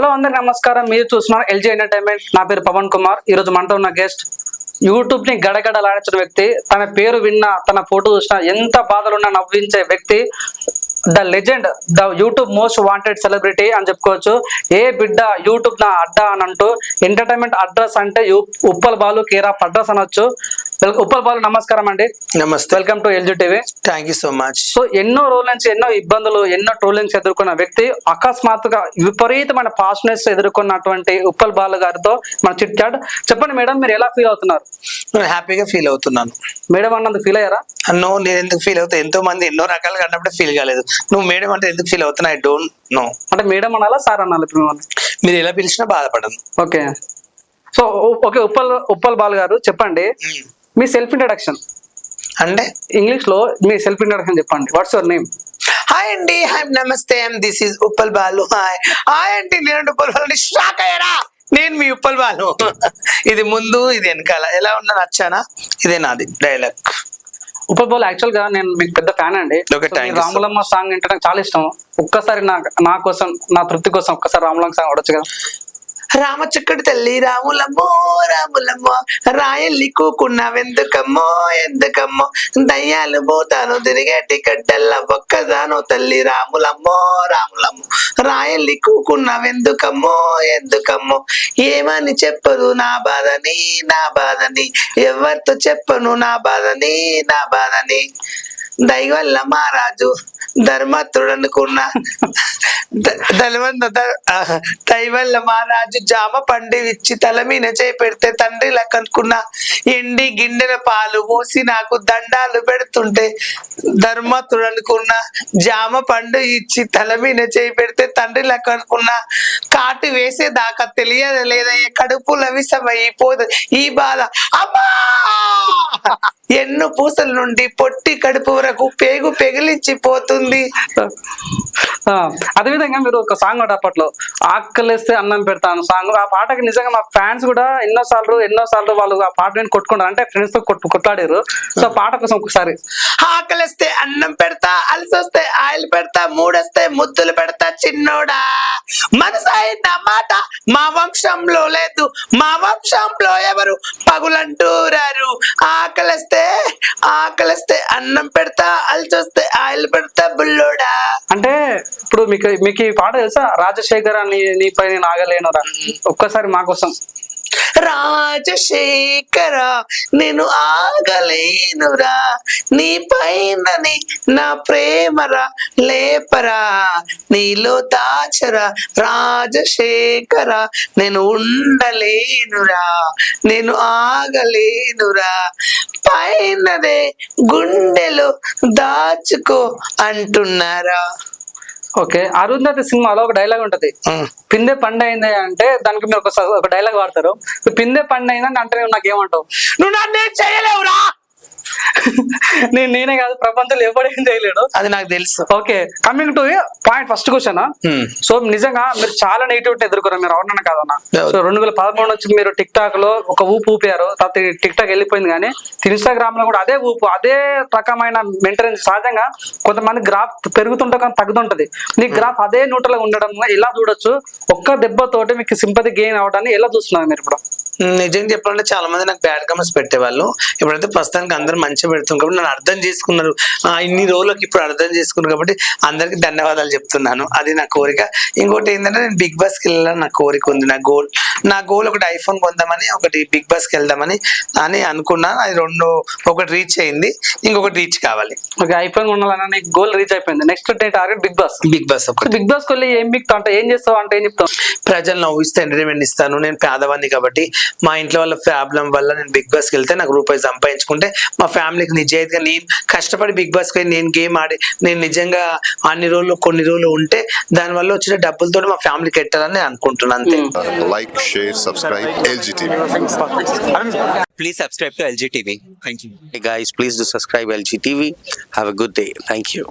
Hello అందరికి నమస్కారం. మీరు చూస్తున్నారు ఎల్జీ ఎంటర్టైన్మెంట్ నా పేరు పవన్ కుమార్. ఈ రోజు మనతో ఉన్న గెస్ట్ యూట్యూబ్ని గడగడలాడించిన వ్యక్తి తన పేరు విన్నా తన ఫోటో చూసినా ఎంత బాధలున్నా నవ్వించే వ్యక్తి the legend the YouTube most wanted celebrity అని చెప్పుకోవచ్చు. ఏ బిడ్డ యూట్యూబ్ నా అడ్డా అని అంటూ ఎంటర్టైన్మెంట్ అడ్రస్ అంటే ఉప్పల్ బాలు కేరా అడ్రస్ అనొచ్చు. ఉప్పల్ బాలు నమస్కారం అండి. నమస్తే. Welcome to LG TV. Thank you so much so ఎన్నో రోజుల నుంచి ఎన్నో ఇబ్బందులు ఎన్నో ట్రోలింగ్స్ ఎదుర్కొన్న వ్యక్తి అకస్మాత్తుగా విపరీతమైన పాస్నెస్ ఎదుర్కొన్నటువంటి ఉప్పల్ బాలు గారితో మన చిట్ చాట్. చెప్పండి మేడం మీరు ఎలా ఫీల్ అవుతున్నారు? నేను హ్యాపీగా ఫీల్ అవుతున్నాను. మేడం అన్నందుకు ఫీల్ అయ్యారా? నో నేను ఎందుకు ఫీల్ అవుతా? ఎంతో మంది ఎన్నో రకాలుగా అన్నప్పుడు ఫీల్ కాలేదు. నువ్వు మేడం అంటే ఎందుకు ఫీల్ అవుతున్నా? ఐ డోంట్ నో అంటే మేడం అనాలా సార్ అనాలి మీరు ఎలా పిలిచినా బాధపడను. Okay. So okay Uppal Uppal Balu garu చెప్పండి. మీ సెల్ఫ్ ఇంట్రడక్షన్ అంటే? ఇంగ్లీష్లో మీ సెల్ఫ్ ఇంట్రడక్షన్ చెప్పండి. వాట్స్ యువర్ నేమ్ హాయ్ అండి హాయ్ నమస్తే this is Uppal Balu hi hi అండి నేను ఉప్పల్ బాలు షాక్ అయ్యారా? నేను మీ ఉప్పల్ బాలు ఇది ముందు ఇది వెనకాల. ఎలా ఉన్నా నచ్చానా? ఇదే నాది డైలాగ్ ఉప్పల్ బాలు యాక్చువల్గా నేను మీకు పెద్ద ఫ్యాన్ అండి. రాములమ్మ సాంగ్ వింటే నాకు చాలా ఇష్టం. ఒక్కసారి నా నా కోసం నా తృప్తి కోసం ఒక్కసారి రాములమ్మ సాంగ్ ఆడొచ్చు కదా. రామచక్కడి తల్లి రాములమ్మో రాములమ్మో రాయల్లి కూకున్నావెందుకమ్మో ఎందుకమ్మో? దయ్యాలు పోతాను తిరిగేటి కట్టెల్ల ఒక్కదాను తల్లి రాములమ్మో రాములమ్మో. రాయల్లి కూకున్నావెందుకమ్మో ఎందుకమ్మో? ఏమని చెప్పదు నా బాధని నా బాధని? ఎవరితో చెప్పను నా బాధని నా బాధని? దైవల్ల మహారాజు ధర్మత్రుడు అనుకున్నా దైవల్ల మహారాజు జామ పండు ఇచ్చి తల మీద చేయి పెడితే తండ్రి లెక్కనుకున్న ఎండి గిన్నెల పాలు పోసి నాకు దండాలు పెడుతుంటే ధర్మతుడు అనుకున్న జామ పండు ఇచ్చి తల మీద చేయి పెడితే తండ్రి లెక్క కాటు వేసేదాకా తెలియదు లేదయ్య కడుపుల విషమైపోదు ఈ బాధ. అమ్మా! ఎన్ను పూసల నుండి పొట్టి కడుపు వరకు పేగు పెగిలించి పోతుంది అదేవిధంగా మీరు ఒక సాంగ్ ఒకటి అప్పట్లో ఆకలిస్తే అన్నం పెడతాను. సాంగ్ ఆ పాటకి నిజంగా మా ఫ్యాన్స్ కూడా ఎన్నో సార్లు ఎన్నో సార్లు వాళ్ళు ఆ పాట విని కొట్టుకుంటారు అంటే ఫ్రెండ్స్తో కొట్టు కొట్లాడారు. సో పాట కోసం ఒకసారి. ఆకలిస్తే అన్నం పెడతా అలసొస్తే ఆయిల్ పెడతా మూడొస్తే ముద్దులు పెడతా చిన్నోడా. మనసైన మాట మా వంశంలో లేదు. మా వంశంలో ఎవరు పగులంటూరారు ఆకలిస్తే ఆకలిస్తే అన్నం పెడతా అలసొస్తే ఆయిల్ పెడతా బుల్లోడా. అంటే ఇప్పుడు మీకు మీకు ఈ పాట తెలుసా? రాజశేఖర నీ నీపై నేను ఆగలేనురా ఒక్కసారి మా కోసం. రాజశేఖర నేను ఆగలేనురా. నీ పైనని నా ప్రేమరా లేపరా. నీలో దాచరా రాజశేఖర నేను ఉండలేనురా. నేను ఆగలేనురా. పైనదే గుండెలో దాచుకో అంటున్నారా. ఓకే అరుంధతి సినిమాలో ఒక డైలాగ్ ఉంటది. పిందె పండు అయింది అంటే దానికి మీరు ఒక డైలాగ్ వాడతారు. పిందె పండు అయిందని అంటే నువ్వు నాకేమంటావు? నువ్వు నన్నేం చేయలేవురా? నేను నేనే కాదు ప్రపంచంలో ఎవడేం చేయలేడు. అది నాకు తెలుసు. Okay coming to point first question. So నిజంగా మీరు చాలా నెగిటివిటీ ఎదుర్కొన్నారు మీరు అవునన్నా కాదన్నా. సో రెండు వేల పదమూడు నుంచి మీరు టిక్ టాక్లో ఒక ఊపు ఊపారు తర్వాత టిక్ టాక్ వెళ్ళిపోయింది కానీ ఇన్స్టాగ్రామ్లో కూడా అదే ఊపు అదే రకమైన మెయింటెనెన్స్ సహజంగా కొంతమంది గ్రాఫ్ పెరుగుతుంటే కానీ తగ్గుతుంటది. నీ గ్రాఫ్ అదే నూటలో ఉండడం ఎలా చూడొచ్చు? ఒక్క దెబ్బతోటి మీకు సింపతి గెయిన్ అవడాన్ని ఎలా చూస్తున్నారు మీరు ఇప్పుడు? నిజం చెప్పాలంటే చాలా మంది నాకు బ్యాడ్ కమెంట్స్ పెట్టేవాళ్ళు. ఇప్పుడైతే ప్రస్తుతానికి అందరూ మంచిగా పెడుతుంది కాబట్టి నన్ను అర్థం చేసుకున్నారు. ఇన్ని రోజులకి ఇప్పుడు అర్థం చేసుకున్నారు కాబట్టి అందరికి ధన్యవాదాలు చెప్తున్నాను. అది నా కోరిక. ఇంకోటి ఏంటంటే నేను బిగ్ బాస్కి వెళ్ళాలని నా కోరిక ఉంది. నా గోల్ నా గోల్ ఒకటి ఐఫోన్ కొందామని ఒకటి బిగ్ బాస్కి వెళ్దామని అని అనుకున్నా. అది రెండు ఒకటి రీచ్ అయింది. ఇంకొకటి రీచ్ కావాలి. ఓకే ఐఫోన్ ఉండాలన్న నీకు గోల్ రీచ్ అయిపోయింది. Next day target Bigg Boss. Bigg Boss ఒకటి. బిగ్ బాస్ వెళ్ళి ఏం బిక్తావు? అంటే ఏం చేస్తావు? అంటే ఏం చెప్తావు? ప్రజలు నవ్విస్తే ఎంటర్టైన్మెంట్ ఇస్తాను. నేను పేదవాడిని కాబట్టి మా ఇంట్లో వాళ్ళ ప్రాబ్లం వల్ల నేను బిగ్ బాస్కి వెళ్తే నాకు రూపాయి సంపాదించుకుంటే మా ఫ్యామిలీకి నిజాయితీగా నేను కష్టపడి బిగ్ బాస్కి వెళ్ళి నేను గేమ్ ఆడి నేను నిజంగా అన్ని రోజులు కొన్ని రోజులు ఉంటే దానివల్ల వచ్చిన డబ్బులతో మా ఫ్యామిలీకి ఎట్టాలని నేను అనుకుంటున్నాను అంతే like, share, subscribe, LGTV. please subscribe to LG TV. Thank you. Hey guys, please do subscribe LG TV. Have a good day. Thank you.